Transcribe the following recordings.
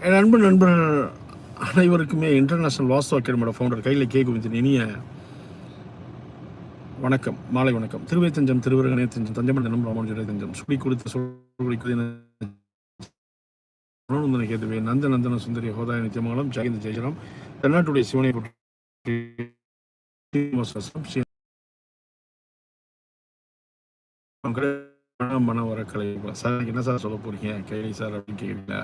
என் அன்பு நண்பர்கள் அனைவருக்குமே இன்டர்நேஷ்னல் வாஸ்து அகாடமியோட ஃபவுண்டர் கையில் கே கோவிந்தன் இனிய வணக்கம் மாலை வணக்கம். திருவை தஞ்சம் திருவரங்கனே தஞ்சம் தஞ்சமன் தினம் ராமன் தஞ்சம் சுடி குறித்த சொல்லிக்குரிய உணர்ந்தன கேதுவே நந்த நந்தன சுந்தரி ஹோதாய நித்தியமங்கலம் ஜெயந்த் ஜெயஜலம் தென்னாட்டுடைய சிவனை போற்றி மன வரக்கலை சார் என்ன சார் சொல்ல போறீங்க? கைலி சார் அப்படின்னு கேட்குறீங்களா?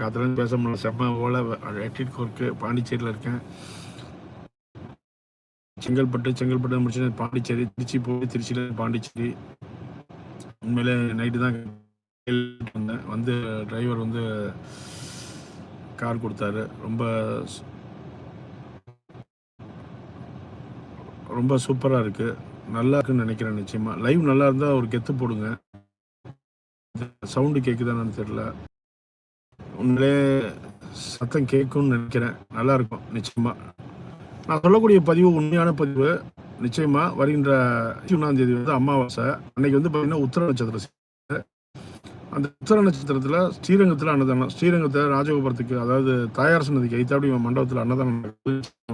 காத்துல பேச முடியல செம்ம போல எட்டிட் கோர்க்கு பாண்டிச்சேரியில் இருக்கேன். செங்கல்பட்டு செங்கல்பட்டு முடிச்சு பாண்டிச்சேரி திருச்சி போய் திருச்சியில் பாண்டிச்சேரி. உண்மையிலே நைட்டு தான் வந்தேன். வந்து டிரைவர் வந்து கார் கொடுத்தாரு. ரொம்ப ரொம்ப சூப்பராக இருக்குது நல்லா இருக்குன்னு நினைக்கிறேன் நிச்சயமாக லைவ் நல்லா இருந்தால் ஒரு கெத்து போடுங்க. சவுண்டு கேட்குதான்னு தெரில உண்மையிலே சத்தம் கேட்கும்னு நினைக்கிறேன். நல்லா இருக்கும் நிச்சயமாக நான் சொல்லக்கூடிய பதிவு உண்மையான பதிவு நிச்சயமாக வருகின்ற ஒன்றாம் தேதி வந்து அமாவாசை. அன்னைக்கு வந்து பார்த்தீங்கன்னா உத்தர நட்சத்திரம். அந்த உத்தர நட்சத்திரத்தில் ஸ்ரீரங்கத்தில் அன்னதானம் ஸ்ரீரங்கத்தில் ராஜகோபுரத்துக்கு அதாவது தாயார் சன்னதிக்கு ஐத்தாப்படி மண்டபத்தில் அன்னதானம்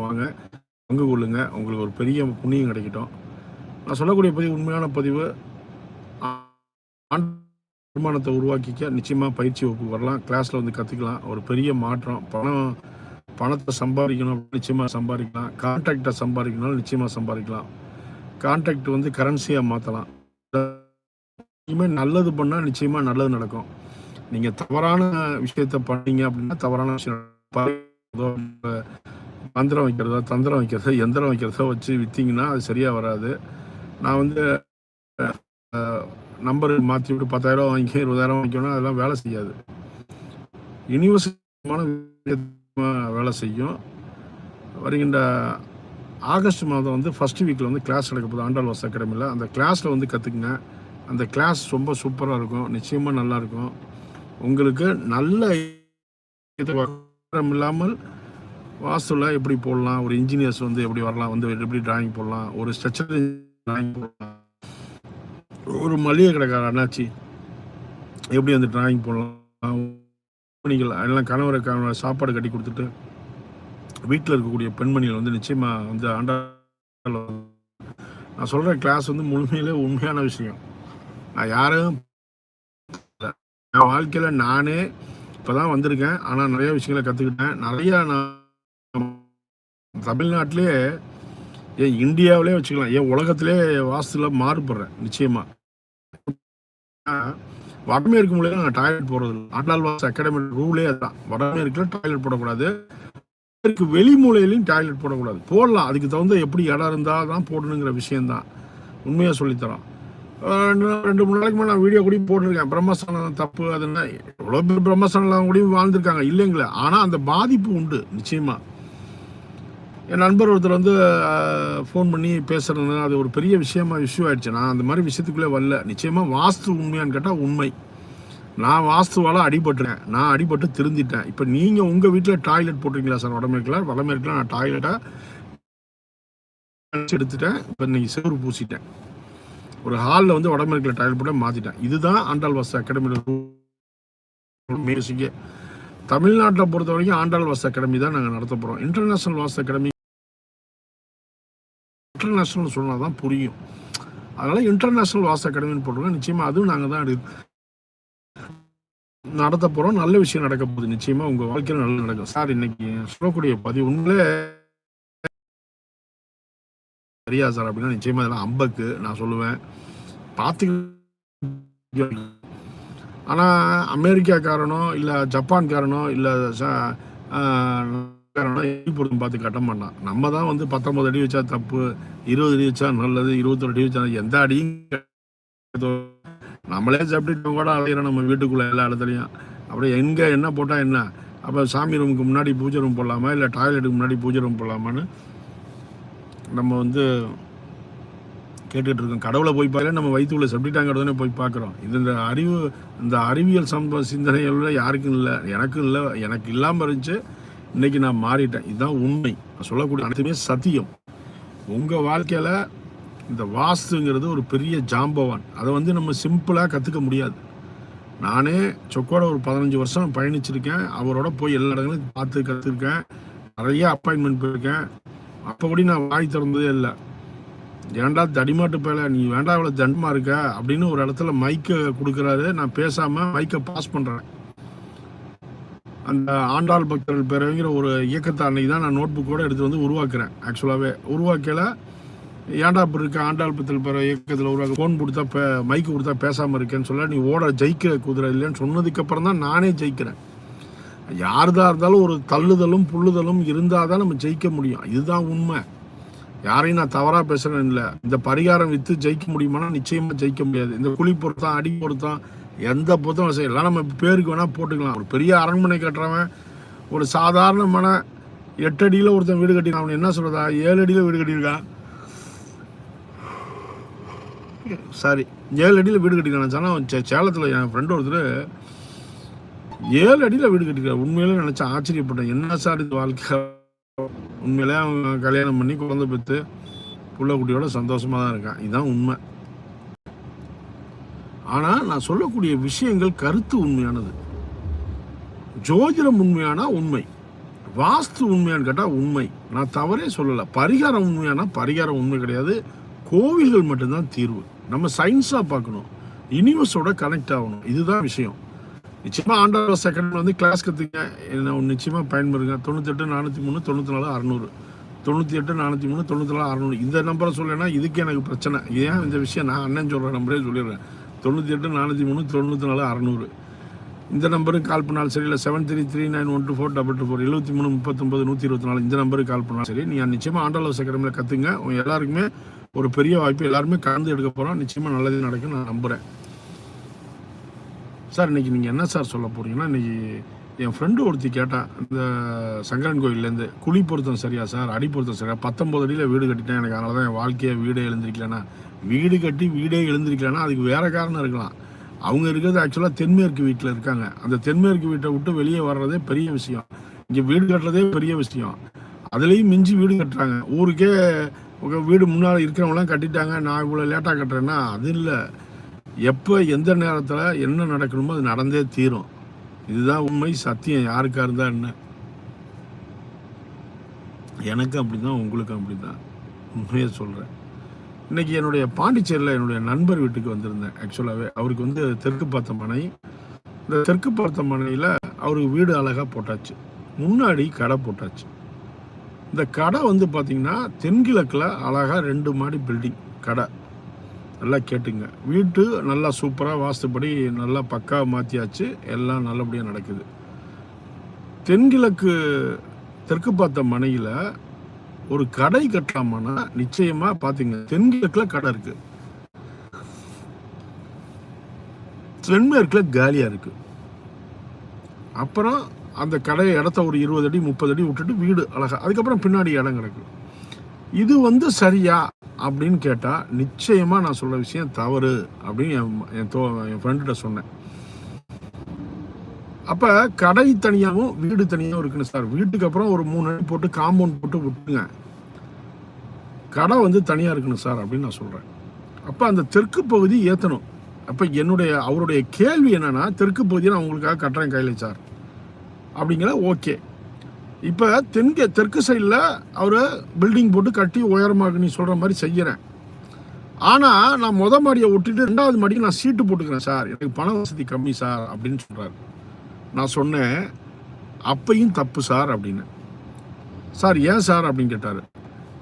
வாங்க பங்கு கொள்ளுங்க. உங்களுக்கு ஒரு பெரிய புண்ணியம் கிடைக்கட்டும். நான் சொல்லக்கூடிய பதிவு உண்மையான பதிவு வருமானத்தை உருவாக்கிக்க நிச்சயமாக பயிற்சி வகுப்பு வரலாம். கிளாஸில் வந்து கற்றுக்கலாம் ஒரு பெரிய மாற்றம். பணம் பணத்தை சம்பாதிக்கணும் நிச்சயமாக சம்பாதிக்கலாம். கான்ட்ராக்டை சம்பாதிக்கணும் நிச்சயமாக சம்பாதிக்கலாம். கான்ட்ராக்ட் வந்து கரன்சியாக மாற்றலாம் இனிமேல் நல்லது பண்ணால் நிச்சயமாக நல்லது நடக்கும். நீங்கள் தவறான விஷயத்த பண்ணீங்க அப்படின்னா தவறான விஷயம் மந்திரம் வைக்கிறதோ தந்திரம் வைக்கிறதோ எந்திரம் வைக்கிறதோ வச்சு விற்றீங்கன்னா அது சரியாக வராது. நான் வந்து நம்பர் மாற்றி விட்டு பத்தாயிரம் ரூபா வாங்கி இருபதாயிரம் வாங்கிக்கணும் அதெல்லாம் வேலை செய்யாது. யூனிவர்சிட்டியான வேலை செய்யும். வருகின்ற ஆகஸ்ட் மாதம் வந்து ஃபர்ஸ்ட் வீக்கில் வந்து கிளாஸ் நடக்க போகுது ஆண்டாள் வாஸ் அகாடமியில் அந்த கிளாஸில் வந்து கற்றுக்குங்க அந்த கிளாஸ் ரொம்ப சூப்பராக இருக்கும் நிச்சயமாக நல்லா இருக்கும். உங்களுக்கு நல்ல இல்லாமல் வாஸ்துவில் எப்படி போடலாம்? ஒரு இன்ஜினியர்ஸ் வந்து எப்படி வரலாம்? வந்து எப்படி டிராயிங் போடலாம்? ஒரு ஸ்ட்ரக்சர் டிராயிங் போடலாம்? ஒரு மளிகை கடைக்கார அண்ணாச்சி. எப்படி வந்து டிராயிங் போடலாம்? பெண்மணிகள் எல்லாம் கணவரை கணவரை சாப்பாடு கட்டி கொடுத்துட்டு வீட்டில் இருக்கக்கூடிய பெண்மணிகள் வந்து நிச்சயமாக வந்து ஆண்டாள் நான் சொல்கிற கிளாஸ் வந்து முழுமையிலே உண்மையான விஷயம். நான் யாரும் என் வாழ்க்கையில் நானே இப்போ தான் வந்திருக்கேன். ஆனால் நிறைய விஷயங்களை கற்றுக்கிட்டேன் நிறையா நான் தமிழ்நாட்டிலே ஏன் இந்தியாவிலே வச்சுக்கலாம். ஏன் உலகத்திலே வாஸ்துல மாறுபடுறேன் நிச்சயமாக வடமேற்கு மூலையில நான் டாய்லெட் போறது இல்லை ஆண்டாள்வாஸ் அகாடமி ரூலே அதுதான். வடமேற்குல டாய்லெட் போடக்கூடாது. மேற்கு வெளி மூலையிலையும் டாய்லெட் போடக்கூடாது. போடலாம். அதுக்கு தகுந்த எப்படி இடம் இருந்தால் தான் போடணுங்கிற விஷயம்தான். உண்மையாக சொல்லித்தரோம். ரெண்டு ரெண்டு மூணு நாளைக்கு மேலே நான் வீடியோ கூட போட்டிருக்கேன். பிரம்மஸ்தானம் தப்பு அது என்ன? எவ்வளோ பேர் பிரம்மஸ்தானம் கூடயும் வாழ்ந்திருக்காங்க. இல்லைங்களே. ஆனால் அந்த பாதிப்பு உண்டு. நிச்சயமாக என் நண்பர் ஒருத்தர் வந்து ஃபோன் பண்ணி பேசுகிறேன்னு அது ஒரு பெரிய விஷயமா இஷ்யூ ஆயிடுச்சு. நான் அந்த மாதிரி விஷயத்துக்குள்ளே வரல. நிச்சயமாக வாஸ்து உண்மையான்னு கேட்டால் உண்மை. நான் வாஸ்துவால் அடிபட்டுறேன் நான் அடிபட்டு திருந்திட்டேன். இப்போ நீங்கள் உங்கள் வீட்டில் டாய்லெட் போட்டிருக்கீங்களா சார்? வடமேற்கில் வடமேற்கில் நான் டாய்லெட்டை எடுத்துட்டேன். இப்போ இன்னைக்கு செவரு பூசிட்டேன். ஒரு ஹாலில் வந்து வடமேற்கில் டாய்லெட் போட்டு மாற்றிட்டேன் இதுதான் ஆண்டாள் வாஸ்து அகாடமியில் மியூசிக்கே தமிழ்நாட்டில் பொறுத்த வரைக்கும் ஆண்டாள் வாஸ்து அகாடமி தான் நாங்கள் நடத்த போகிறோம் இன்டர்நேஷ்னல் வாஸ்து அகாடமி இன்டர்நேஷனல் சொன்னால் தான் புரியும். அதனால் இன்டர்நேஷனல் வாச அகாடமின்னு போட்டிருக்கோம். நிச்சயமாக அதுவும் நாங்கள் தான் எடு நடத்த போகிறோம் நல்ல விஷயம் நடக்க போகுது. நிச்சயமாக உங்கள் வாழ்க்கையில் நல்லா நடக்கும். சார் இன்னைக்கு சொல்லக்கூடிய பதிவு உண்மையிலே சரியா சார் அப்படின்னா நிச்சயமாக இதெல்லாம் அம்பக்கு. நான் சொல்லுவேன். பார்த்து ஆனால் அமெரிக்காக்காரனோ இல்லை ஜப்பான்காரனோ இல்லை காரனோ பார்த்து கட்ட மாட்டான். நம்ம தான் வந்து பத்தொன்பது அடி வச்சா தப்பு இருபது அடி வச்சா நல்லது இருபத்தொரு அடி வச்சா எந்த அடியும் நம்மளே சாப்பிட்டு கூட அலையிறோம் நம்ம வீட்டுக்குள்ள எல்லா இடத்துலையும். அப்படியே எங்கே என்ன போட்டால் என்ன? அப்போ சாமி ரூமுக்கு முன்னாடி பூஜை ரூம் போடலாமா? இல்லை டாய்லெட்டுக்கு முன்னாடி பூஜை ரூம் போடலாமான்னு நம்ம வந்து கேட்டுட்டு இருக்கோம். கடவுளை போய் பார்க்கல நம்ம வயிற்றுக்குள்ள செப்டிட்டாங்க போய் பார்க்குறோம். இது இந்த அறிவு இந்த அறிவியல் சம்ப சிந்தனைகள் யாருக்கும் இல்லை. எனக்கும் இல்லை எனக்கு இல்லாமல் இருந்துச்சு. இன்னைக்கு நான் மாறிட்டேன். இதுதான் உண்மை. நான் சொல்லக்கூடிய அனைத்துமே சத்தியம். உங்கள் வாழ்க்கையில் இந்த வாஸ்துங்கிறது ஒரு பெரிய ஜாம்பவான். அதை வந்து நம்ம சிம்பிளாக கற்றுக்க முடியாது. நானே சொக்கோட ஒரு பதினஞ்சு வருஷம் பயணிச்சிருக்கேன். அவரோட போய் எல்லா இடங்களையும் பார்த்து கற்றுருக்கேன் நிறைய அப்பாயின்மெண்ட் போயிருக்கேன். அப்போபடி நான் வாய் திறந்ததே இல்லை. ஏன்டா தடிமாட்டு பேல நீ வேண்டாம் இவ்வளோ தண்டமாக இருக்க? அப்படின்னு ஒரு இடத்துல மைக்கை கொடுக்குறாரு. நான் பேசாமல் மைக்கை பாஸ் பண்ணுறேன் அந்த ஆண்டாள் பக்தர்கள் பேரவைங்கிற ஒரு இயக்கத்தை அன்னைக்கு தான் நான் நோட் புக்கோட எடுத்து வந்து உருவாக்குறேன். ஆக்சுவலாகவே உருவாக்கல. ஏன்டா இப்போ இருக்க? ஆண்டாள் பக்தர்கள் பேரவை இயக்கத்தில் உருவாக்க ஃபோன் கொடுத்தா பே மைக்கு கொடுத்தா பேசாமல் இருக்கேன்னு சொல்ல நீ ஓட ஜெயிக்கிற குதிரை இல்லைன்னு சொன்னதுக்கப்புறம் தான் நானே ஜெயிக்கிறேன். யாருதா இருந்தாலும் ஒரு தள்ளுதலும் புள்ளுதலும் இருந்தால் தான் நம்ம ஜெயிக்க முடியும். இதுதான் உண்மை. யாரையும் நான் தவறாக பேசுகிறேன் இல்லை. இந்த பரிகாரம் விற்று ஜெயிக்க முடியுமானா நிச்சயமாக ஜெயிக்க முடியாது. இந்த குழி பொருத்தம் அடி பொருத்தம் எந்த புத்தகம் செய்யலாம் நம்ம பேருக்கு வேணால் போட்டுக்கலாம். ஒரு பெரிய அரண்மனை கட்டுறவன் ஒரு சாதாரணமான எட்டு அடியில் ஒருத்தன் வீடு கட்டினான் அவன் என்ன சொல்கிறதா ஏழு அடியில் வீடு கட்டியிருக்கான். சாரி ஏழு அடியில் வீடு கட்டிருக்கான் சொன்னால் அவன் சே- சேலத்தில் என் ஃப்ரெண்டு ஒருத்தர் ஏழு அடியில் வீடு கட்டிருக்கான் உண்மையிலே நினச்சேன் ஆச்சரியப்பட்டேன். என்ன சார் இது வாழ்க்கை? உண்மையிலே அவன் கல்யாணம் பண்ணி குழந்தை பெற்று புள்ள குட்டியோட சந்தோஷமாக தான் இருக்கான். இதுதான் உண்மை. ஆனால் நான் சொல்லக்கூடிய விஷயங்கள் கருத்து உண்மையானது. ஜோதிடம் உண்மையானா உண்மை. வாஸ்து உண்மையான்னு கேட்டால் உண்மை. நான் தவறே சொல்லலை. பரிகாரம் உண்மையானா பரிகாரம் உண்மை கிடையாது. கோவில்கள் மட்டும்தான் தீர்வு. நம்ம சயின்ஸாக பார்க்கணும். யூனிவர்ஸோட கனெக்ட் ஆகணும். இதுதான் விஷயம். நிச்சயமாக ஆண்டாள் செகண்ட் வந்து கிளாஸ் கற்றுங்க என்ன நிச்சயமாக பயன்பெறுங்க தொண்ணூத்தெட்டு நானூற்றி மூணு தொண்ணூற்றி நாலு அறநூறு. தொண்ணூற்றி எட்டு நானூற்றி மூணு தொண்ணூற்றி நாலு அறநூறு. இந்த நம்பரை சொல்லலைன்னா இதுக்கு எனக்கு பிரச்சனை. ஏன் இந்த விஷயம் நான் அண்ணன் சொல்கிற நம்பரே சொல்லிடுறேன். தொண்ணூற்றி எட்டு நானூற்றி மூணு தொண்ணூற்றி நாலு அறநூறு. இந்த நம்பருக்கு கால் பண்ணாலும் சரி இல்லை seven three three nine one two four double two four எழுபத்தி மூணு முப்பத்தொம்பது நூற்றி இருபத்தி நாலு. இந்த நம்பருக்கு கால் பண்ணாலும் சரி நீங்கள் நிச்சயமாக ஆண்டாளர் அகாடமியில் கற்றுங்க எல்லாருக்குமே ஒரு பெரிய வாய்ப்பு எல்லாருமே கலந்து எடுக்க போகிறோம் நிச்சயமாக நல்லது நடக்கும் நான் நம்புகிறேன் சார் இன்னைக்கு நீங்கள் என்ன சார் சொல்ல போறீங்கன்னா இன்னைக்கு என் ஃப்ரெண்டு ஒருத்தி கேட்டான் இந்த சங்கரன் கோயிலேருந்து குழி பொருத்தம் சரியா சார்? அடி பொருத்தம் சரியா? பத்தொம்பது அடியில் வீடு கட்டிட்டேன். எனக்கு அதனால தான் என் வாழ்க்கையை வீடே எழுந்திருக்கலன்னா வீடு கட்டி வீடே எழுந்திருக்கலன்னா அதுக்கு வேற காரணம் இருக்கலாம். அவங்க இருக்கிறது ஆக்சுவலாக தென்மேற்கு வீட்டில் இருக்காங்க. அந்த தென்மேற்கு வீட்டை விட்டு வெளியே வர்றதே பெரிய விஷயம். இங்கே வீடு கட்டுறதே பெரிய விஷயம். அதுலேயும் மிஞ்சி வீடு கட்டுறாங்க. ஊருக்கே உங்க வீடு முன்னால் இருக்கிறவங்களாம் கட்டிட்டாங்க நான் இவ்வளோ லேட்டாக கட்டுறேன்னா அது இல்லை. எப்போ எந்த நேரத்தில் என்ன நடக்கணுமோ அது நடந்தே தீரும். இதுதான் உண்மை சத்தியம். யாருக்காக இருந்தால் என்ன? தான் உங்களுக்கும் அப்படிதான். உண்மையை சொல்கிறேன் இன்னைக்கு என்னுடைய பாண்டிச்சேரியில் என்னுடைய நண்பர் வீட்டுக்கு வந்திருந்தேன். ஆக்சுவலாகவே அவருக்கு வந்து தெற்கு பார்த்த மனை. இந்த தெற்கு பார்த்த மனையில் அவருக்கு வீடு அழகாக போட்டாச்சு. முன்னாடி கடை போட்டாச்சு. இந்த கடை வந்து பார்த்திங்கன்னா தென்கிழக்கில் அழகாக ரெண்டு மாடி பில்டிங் கடை. நல்லா கேட்டுங்க. வீட்டு நல்லா சூப்பராக வாஸ்துப்படி நல்லா பக்காவாக மாற்றியாச்சு எல்லாம் நல்லபடியாக நடக்குது. தென்கிழக்கு தெற்கு பார்த்த மனையில் ஒரு கடை கட்டலாமான்னா நிச்சயமாக பார்த்தீங்க தென்கிழக்கில் கடை இருக்கு. தென்மேற்கில் காலியாக இருக்கு. அப்புறம் அந்த கடை இடத்த ஒரு இருபது அடி முப்பது அடி விட்டுட்டு வீடு அழகா அதுக்கப்புறம் பின்னாடி இடம் கிடக்கு. இது வந்து சரியா அப்படின்னு கேட்டால் நிச்சயமாக நான் சொல்ற விஷயம் தவறு அப்படின்னு என் என் தோ என் ஃப்ரெண்டுகிட்ட சொன்னேன். அப்போ கடை தனியாகவும் வீடு தனியாகவும் இருக்குன்னு சார். வீட்டுக்கு அப்புறம் ஒரு மூணு அடி போட்டு காம்பவுண்ட் போட்டு விட்டுங்க கடை வந்து தனியாக இருக்கணும் சார் அப்படின்னு நான் சொல்கிறேன் அப்போ அந்த தெற்கு பகுதி ஏற்றணும் அப்போ என்னுடைய அவருடைய கேள்வி என்னென்னா தெற்கு பகுதியை நான் உங்களுக்காக கட்டுறேன் கையில் சார். அப்படிங்கிற ஓகே. இப்போ தென்கே தெற்கு சைடில் அவர் பில்டிங் போட்டு கட்டி உயரமாக நீ சொல்கிற மாதிரி செய்கிறேன் ஆனால் நான் முத மாடியை ஒட்டிட்டு ரெண்டாவது மாடிக்கு நான் சீட்டு போட்டுக்கிறேன் சார். எனக்கு பண வசதி கம்மி சார் அப்படின்னு சொல்கிறாரு நான் சொன்னேன் அப்பையும் தப்பு சார் அப்படின்னு. சார் ஏன் சார் அப்படின்னு கேட்டார்.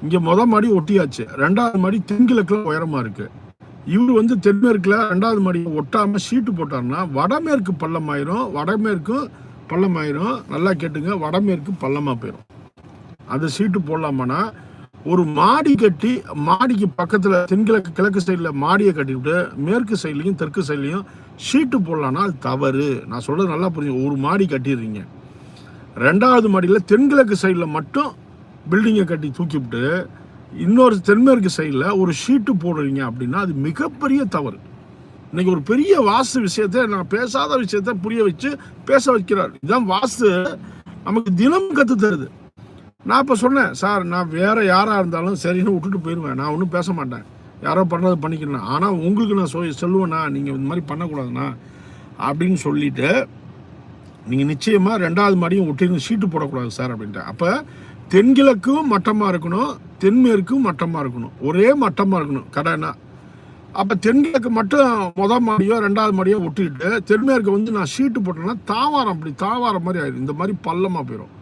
இங்கே முத மாடி ஒட்டியாச்சு. ரெண்டாவது மாடி தென்கிழக்கில் உயரமாக இருக்குது இவர் வந்து தென்மேற்கில் ரெண்டாவது மாடி ஒட்டாமல் சீட்டு போட்டாருன்னா வடமேற்கு பள்ளமாயிரும் வடமேற்கும் பள்ளமாயிரும். நல்லா கேட்டுங்க வடமேற்கு பள்ளமாக போயிடும் அந்த சீட்டு போடலாமான்னா ஒரு மாடி கட்டி மாடிக்கு பக்கத்தில் தென்கிழக்கு கிழக்கு சைடில் மாடியை கட்டிவிட்டு மேற்கு சைட்லையும் தெற்கு சைட்லையும் ஷீட்டு போடலான்னா அது தவறு. நான் சொல்கிறது நல்லா புரிஞ்சு ஒரு மாடி கட்டிடுறீங்க. ரெண்டாவது மாடியில் தென்கிழக்கு சைடில் மட்டும் பில்டிங்கை கட்டி தூக்கிவிட்டு இன்னொரு தென்மேற்கு சைடில் ஒரு ஷீட்டு போடுறீங்க அப்படின்னா அது மிகப்பெரிய தவறு. இன்னைக்கு ஒரு பெரிய வாஸ்து விஷயத்தை நான் பேசாத விஷயத்த புரிய வச்சு பேச வைக்கிறார். இதுதான் வாஸ்து நமக்கு தினம் கற்று தருது. நான் இப்போ சொன்னேன் சார் நான் வேற யாராக இருந்தாலும் சரின்னு விட்டுட்டு போயிடுவேன் நான் ஒன்றும் பேச மாட்டேன். யாரோ பண்ணுறது பண்ணிக்கணும் ஆனால் உங்களுக்கு நான் சொல் சொல்லுவேண்ணா நீங்கள் இந்த மாதிரி பண்ணக்கூடாதுண்ணா. அப்படின்னு சொல்லிவிட்டு நீங்கள் நிச்சயமாக ரெண்டாவது மாடியும் ஒட்டிருந்து சீட்டு போடக்கூடாது சார் அப்படின்ட்டு அப்போ தென்கிழக்கும் மட்டமாக இருக்கணும் தென்மேற்கும் மட்டமாக இருக்கணும். ஒரே மட்டமாக இருக்கணும் கடைனா. அப்போ தென்கிழக்கு மட்டும் முத மாடியோ ரெண்டாவது மாடியோ ஒட்டிக்கிட்டு தென்மேற்கு வந்து நான் ஷீட்டு போட்டேன்னா தாவாரம் அப்படி தாவாரம் மாதிரி ஆயிடும். இந்த மாதிரி பள்ளமாக போயிடும்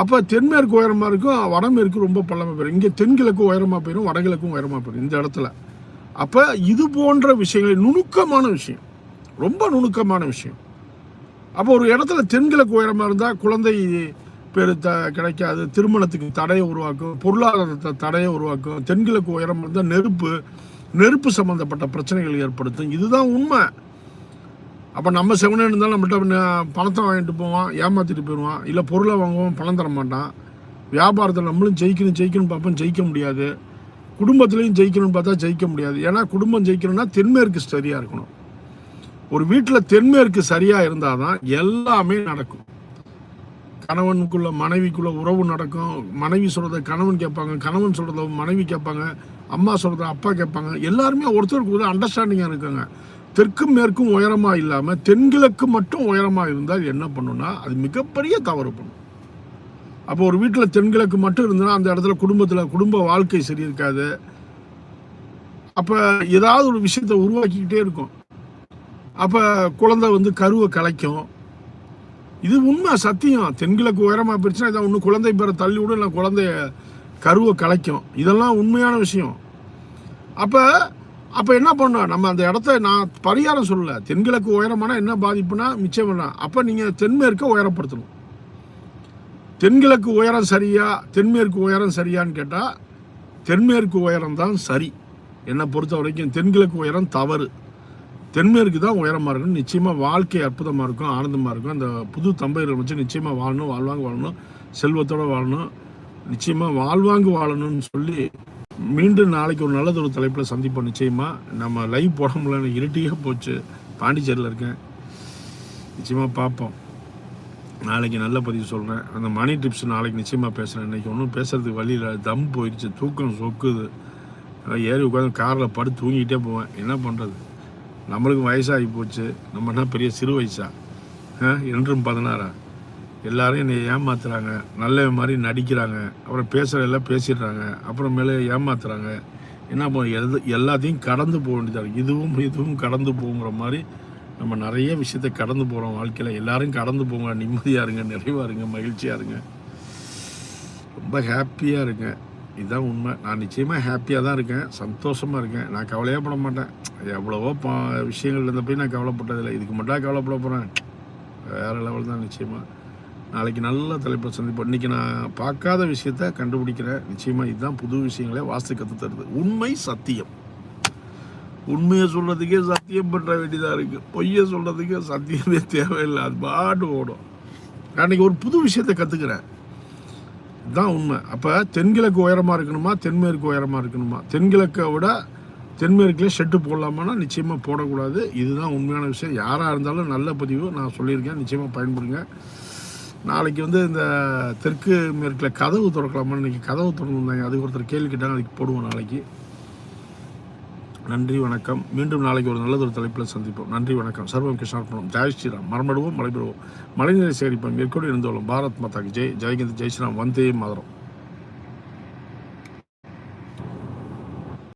அப்போ தென்மேற்கு உயரமாக இருக்கும் வடமேற்கு ரொம்ப பள்ளமாக போயிடும் இங்கே தென்கிழக்கு உயரமாக போயிடும் வடகிழக்கும் உயரமாக போயிடும் இந்த இடத்துல. அப்போ இது போன்ற விஷயங்கள் நுணுக்கமான விஷயம். ரொம்ப நுணுக்கமான விஷயம். அப்போ ஒரு இடத்துல தென்கிழக்கு உயரமாக இருந்தால் குழந்தை பேர் த கிடைக்காது. திருமணத்துக்கு தடையை உருவாக்கும் பொருளாதாரத்தை தடையை உருவாக்கும் தென்கிழக்கு உயரம் இருந்தால் நெருப்பு நெருப்பு சம்மந்தப்பட்ட பிரச்சனைகள் ஏற்படுத்தும். இதுதான் உண்மை. அப்போ நம்ம செவனே இருந்தாலும் நம்மகிட்ட பணத்தை வாங்கிட்டு போவான் ஏமாற்றிட்டு போயிடுவான் இல்லை பொருளை வாங்குவோம் பணம் தர மாட்டான். வியாபாரத்தில் நம்மளும் ஜெயிக்கணும் ஜெயிக்கணும் பார்ப்போம் ஜெயிக்க முடியாது. குடும்பத்துலேயும் ஜெயிக்கணும்னு பார்த்தா ஜெயிக்க முடியாது. ஏன்னா குடும்பம் ஜெயிக்கணும்னா தென்மேற்கு சரியாக இருக்கணும். ஒரு வீட்டில் தென்மேற்கு சரியாக இருந்தால் தான் எல்லாமே நடக்கும். கணவனுக்குள்ள மனைவிக்குள்ள உறவு நடக்கும். மனைவி சொல்கிறத கணவன் கேட்பாங்க. கணவன் சொல்கிறத மனைவி கேட்பாங்க. அம்மா சொல்கிறத அப்பா கேட்பாங்க. எல்லாருமே ஒருத்தருக்கு ஒரு அண்டர்ஸ்டாண்டிங்காக இருக்காங்க. தெற்கும் மேற்கும் உயரமாக இல்லாமல் தென்கிழக்கு மட்டும் உயரமாக இருந்தால் என்ன பண்ணுன்னா அது மிகப்பெரிய தவறு பண்ணும். அப்போ ஒரு வீட்டில் தென்கிழக்கு மட்டும் இருந்ததுன்னா அந்த இடத்துல குடும்பத்தில் குடும்ப வாழ்க்கை சரி இருக்காது. அப்போ ஏதாவது ஒரு விஷயத்தை உருவாக்கிக்கிட்டே இருக்கும். அப்போ குழந்தை வந்து கருவை கலைக்கும். இது உண்மை சத்தியம். தென்கிழக்கு உயரமாக போயிடுச்சுன்னா இதை ஒன்று குழந்தை பேரை தள்ளி விடும் இல்லை குழந்தைய கருவை கலைக்கும். இதெல்லாம் உண்மையான விஷயம். அப்போ அப்போ என்ன பண்ணோம் நம்ம அந்த இடத்த நான் பரிகாரம் சொல்லலை. தென்கிழக்கு உயரமான என்ன பாதிப்புனா மிச்சம் பண்ணலாம் அப்போ நீங்கள் தென்மேற்கை உயரப்படுத்தணும். தென்கிழக்கு உயரம் சரியா தென்மேற்கு உயரம் சரியான்னு கேட்டால் தென்மேற்கு உயரம் தான் சரி. என்னை பொறுத்த வரைக்கும் தென்கிழக்கு உயரம் தவறு. தென்மேற்கு தான் உயரமாக இருக்கும் நிச்சயமாக வாழ்க்கை அற்புதமாக இருக்கும் ஆனந்தமாக இருக்கும். அந்த புது தம்பதிகள் வச்சு நிச்சயமாக வாழணும் வாழ்வாங்க வாழணும் செல்வத்தோடு வாழணும் நிச்சயமாக வாழ்வாங்கு வாழணும்னு சொல்லி மீண்டும் நாளைக்கு ஒரு நல்லது ஒரு தலைப்பில் சந்திப்போம். நிச்சயமாக நம்ம லைவ் போட முடியல இருட்டியே போச்சு. பாண்டிச்சேரியில் இருக்கேன். நிச்சயமாக பார்ப்போம். நாளைக்கு நல்ல பதிவு சொல்கிறேன் அந்த மணி டிப்ஸ் நாளைக்கு நிச்சயமாக பேசுகிறேன் இன்றைக்கி ஒன்றும் பேசுறதுக்கு வழியில் தம் போயிடுச்சு தூக்கம் சொக்குது. ஏறி உட்காந்து காரில் படுத்து தூங்கிக்கிட்டே போவேன். என்ன பண்ணுறது நம்மளுக்கும் வயசாகி போச்சு. நம்ம என்ன பெரிய சிறு வயசா. என்றும் பதினாறா. எல்லாரும் என்னை ஏமாத்துறாங்க. நல்ல மாதிரி நடிக்கிறாங்க. அப்புறம் பேசுகிற எல்லாம் பேசிடுறாங்க. அப்புறம் மேலே ஏமாத்துறாங்க. என்ன பண்ண எது எல்லாத்தையும் கடந்து போக வேண்டியதாக இதுவும் இதுவும் கடந்து போங்கிற மாதிரி நம்ம நிறைய விஷயத்தை கடந்து போகிறோம் வாழ்க்கையில். எல்லாரும் கடந்து போங்க. நிம்மதியாக இருங்க. நிறைவாக இருங்க. மகிழ்ச்சியாக இருங்க. ரொம்ப ஹாப்பியாக இருங்க. இதுதான் உண்மை. நான் நிச்சயமாக ஹாப்பியாக தான் இருக்கேன். சந்தோஷமாக இருக்கேன். நான் கவலையே பட மாட்டேன். எவ்வளவோ பா விஷயங்கள் இருந்த போய் நான் கவலைப்பட்டதில்லை. இதுக்கு மட்டும் கவலைப்பட போகிறேன் வேறு லெவல் தான் நிச்சயமாக நாளைக்கு நல்ல தலைப்பை சந்திப்போம். இன்றைக்கி நான் பார்க்காத விஷயத்த கண்டுபிடிக்கிறேன். நிச்சயமாக இதுதான் புது விஷயங்களே வாஸ்து கற்று தருது. உண்மை சத்தியம். உண்மையை சொல்கிறதுக்கே சத்தியம் பண்ணுற வேண்டியதாக இருக்குது பொய்யை சொல்கிறதுக்கே சத்தியமே தேவையில்லை. அது பாட்டு ஓடும். நான் இன்னைக்கு ஒரு புது விஷயத்தை கற்றுக்கிறேன் இதுதான் உண்மை. அப்போ தென்கிழக்கு உயரமாக இருக்கணுமா? தென்மேற்கு உயரமாக இருக்கணுமா? தென்கிழக்கை விட தென்மேற்கில் ஷெட்டு போடலாமான்னா நிச்சயமாக போடக்கூடாது. இதுதான் உண்மையான விஷயம். யாராக இருந்தாலும் நல்ல பதிவு நான் சொல்லியிருக்கேன். நிச்சயமாக பயன்படுங்க. நாளைக்கு வந்து இந்த தெற்கு மேற்கில் கதவு திறக்கலாமா இன்னைக்கு கதவு திறந்துருந்தாங்க. அதுக்கு ஒருத்தர் கேள்வி கேட்டாங்க. அதுக்கு போடுவோம் நாளைக்கு. நன்றி வணக்கம். மீண்டும் நாளைக்கு ஒரு நல்லதொரு தலைப்பில் சந்திப்போம். நன்றி வணக்கம். சர்வம் கிருஷ்ணார்ப்பணம் ஜெய் ஸ்ரீராம். மரமடுவோம் மலைபெறுவோம். மழைநீரை சேகரிப்போம் மேற்கொண்டு இருந்தோம் பாரத் மாதாக்கு ஜெய். ஜெய்கிந்த் ஜெய் ஸ்ரீராம். வந்தே மாதரம்.